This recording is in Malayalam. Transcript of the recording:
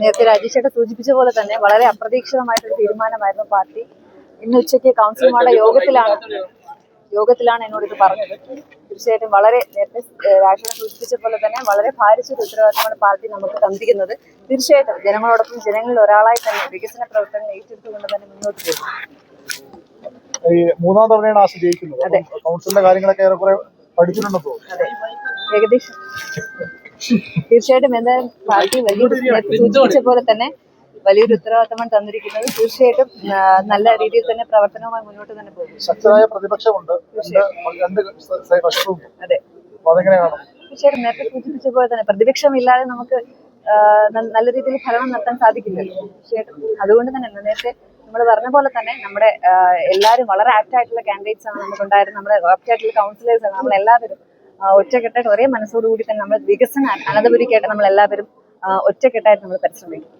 നേരത്തെ രാജേഷേട്ട സൂചിപ്പിച്ച പോലെ തന്നെ വളരെ അപ്രതീക്ഷിതമായിട്ടൊരു തീരുമാനമായിരുന്നു പാർട്ടി. ഇന്ന് ഉച്ചയ്ക്ക് കൗൺസിലർമാരുടെ യോഗത്തിലാണ്. യോഗത്തിലാണ് എന്നോട് ഇത് പറഞ്ഞത്. തീർച്ചയായിട്ടും വളരെ നേരത്തെ രാജേഷ് സൂചിപ്പിച്ച പോലെ തന്നെ വളരെ ഭാരിച്ചൊരു ഉത്തരവാദിത്തമാണ് പാർട്ടി നമുക്ക് തന്നിരിക്കുന്നത്. തീർച്ചയായിട്ടും ജനങ്ങളോടൊപ്പം ജനങ്ങളിൽ ഒരാളായി തന്നെ വികസന പ്രവർത്തനങ്ങൾ ഏറ്റെടുത്തുകൊണ്ട് തന്നെ മുന്നോട്ട് പോകും. ഈ മൂന്നാം തവണയാണ് ആശ ജയിക്കുന്നത് കൗൺസിലിന്റെ കാര്യങ്ങളൊക്കെ ഏറെക്കുറെ പഠിച്ചിട്ടുണ്ടോ? ഏകദേശം. തീർച്ചയായിട്ടും. എന്താ പാർട്ടി വലിയ സൂചിപ്പിച്ച പോലെ തന്നെ വലിയൊരു ഉത്തരവാദിത്തമാണ് തന്നിരിക്കുന്നത്. തീർച്ചയായിട്ടും നല്ല രീതിയിൽ തന്നെ പ്രവർത്തനവുമായി മുന്നോട്ട് തന്നെ പോകും. ശക്തരായ പ്രതിപക്ഷമുണ്ട്. അതെ. തീർച്ചയായിട്ടും നേരത്തെ സൂചിപ്പിച്ച പോലെ തന്നെ പ്രതിപക്ഷമില്ലാതെ നമുക്ക് നല്ല രീതിയിൽ ഭരണം നടത്താൻ സാധിക്കില്ല തീർച്ചയായിട്ടും. അതുകൊണ്ട് തന്നെ നേരത്തെ നമ്മൾ പറഞ്ഞ പോലെ തന്നെ നമ്മുടെ എല്ലാവരും വളരെ ആപ്റ്റ് ആയിട്ടുള്ള കാൻഡിഡേറ്റ്സ് ആണ് നമുക്കുണ്ടായിരുന്നത്. നമ്മുടെ ആപ്റ്റ് ആയിട്ടുള്ള കൗൺസിലേഴ്സ് ആണ്. നമ്മൾ എല്ലാവരും ഒറ്റക്കെട്ടായിട്ട് ഒരേ മനസ്സോടുകൂടി തന്നെ നമ്മൾ വികസന അനന്തപുരിക്കായിട്ട് നമ്മൾ എല്ലാവരും ഒറ്റക്കെട്ടായിട്ട് നമ്മൾ പരിശ്രമിക്കും.